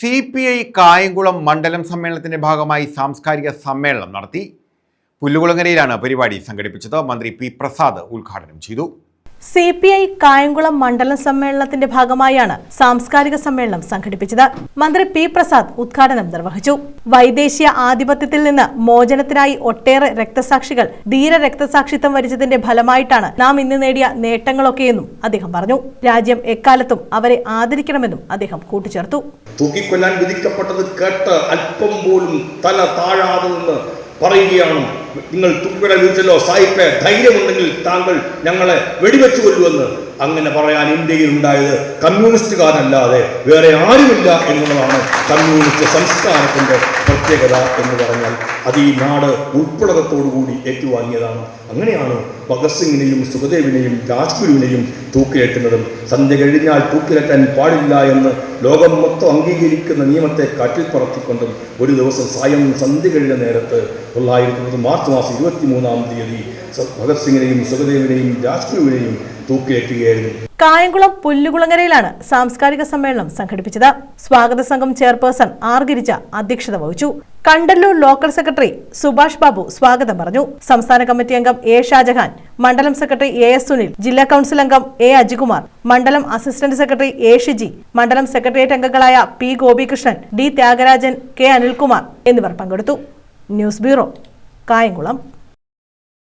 C P I Kayamkulam മണ്ഡലം സമ്മേളനത്തിന്റെ ഭാഗമായി സാംസ്കാരിക സമ്മേളനം നടത്തി പുല്ലുകുളങ്ങരയിലാണ് പരിപാടി സംഘടിപ്പിച്ചത്. മന്ത്രി പി പ്രസാദ് ഉദ്ഘാടനം ചെയ്തു. സി പി ഐ കായംകുളം മണ്ഡലം സമ്മേളനത്തിന്റെ ഭാഗമായാണ് സാംസ്കാരിക സമ്മേളനം സംഘടിപ്പിച്ചത്. മന്ത്രി പി പ്രസാദ് ഉദ്ഘാടനം നിർവഹിച്ചു. വൈദേശിക ആധിപത്യത്തിൽ നിന്ന് മോചനത്തിനായി ഒട്ടേറെ രക്തസാക്ഷികൾ ധീര രക്തസാക്ഷിത്വം വരിച്ചതിന്റെ ഫലമായിട്ടാണ് നാം ഇന്ന് നേടിയ നേട്ടങ്ങളൊക്കെയെന്നും അദ്ദേഹം പറഞ്ഞു. രാജ്യം എക്കാലത്തും അവരെ ആദരിക്കണമെന്നും അദ്ദേഹം കൂട്ടിച്ചേർത്തു. തൂക്കിക്കൊല്ലാൻ വിധിക്കപ്പെട്ടത് കേട്ട് അല്പം പോലും തല താഴാതെ പറയുകയാണ് നിങ്ങൾ തൂക്കിക്കൊല്ലാൻ വിധിച്ചല്ലോ സായിപ്പെ ധൈര്യമുണ്ടെങ്കിൽ താങ്കൾ ഞങ്ങളെ വെടിവെച്ചു കൊല്ലുമെന്ന് അങ്ങനെ പറയാൻ ഇന്ത്യയിൽ ഉണ്ടായത് കമ്മ്യൂണിസ്റ്റുകാരല്ലാതെ വേറെ ആരുമില്ല എന്നുള്ളതാണ് കമ്മ്യൂണിസ്റ്റ് സംസ്കാരത്തിന്റെ പ്രത്യേകത എന്ന് പറഞ്ഞാൽ അത് ഈ നാട് ഉൾപ്പെടത്തോടുകൂടി ഏറ്റുവാങ്ങിയതാണ്. അങ്ങനെയാണ് ഭഗത് സിംഗിനെയും സുഖദേവിനെയും രാജ്ഗുരുവിനെയും തൂക്കിലേറ്റുന്നതും സന്ധ്യ കഴിഞ്ഞാൽ തൂക്കിലേറ്റാൻ പാടില്ല എന്ന് ലോകം മൊത്തം അംഗീകരിക്കുന്ന നിയമത്തെ കാറ്റിൽ പറത്തിക്കൊണ്ടും ഒരു ദിവസം സായം സന്ധ്യ കഴിഞ്ഞ നേരത്ത് തൊള്ളായിരത്തി മാർച്ച് മാസം ഇരുപത്തി മൂന്നാം തീയതി ഭഗത് സിംഗിനെയും സുഖദേവിനെയും രാജ്ഗുരുവിനെയും തൂക്കിലേറ്റുകയായിരുന്നു കായംകുളം പുല്ലുകുളങ്ങരയിലാണ് സാംസ്കാരിക സമ്മേളനം സംഘടിപ്പിച്ചത്. സ്വാഗത സംഘം ചെയർപേഴ്സൺ ആർ അധ്യക്ഷത വഹിച്ചു. കണ്ടല്ലൂർ ലോക്കൽ സെക്രട്ടറി സുഭാഷ് ബാബു സ്വാഗതം പറഞ്ഞു. സംസ്ഥാന കമ്മിറ്റി അംഗം എ ഷാജഹാൻ മണ്ഡലം സെക്രട്ടറി എ എസ് സുനിൽ ജില്ലാ കൌൺസിൽ അംഗം എ അജികുമാർ മണ്ഡലം അസിസ്റ്റന്റ് സെക്രട്ടറി എ ഷിജി മണ്ഡലം സെക്രട്ടേറിയറ്റ് അംഗങ്ങളായ P Gopikrishnan D Thyagarajan K Anilkumar എന്നിവർ പങ്കെടുത്തു. News bureau Kayamkulam.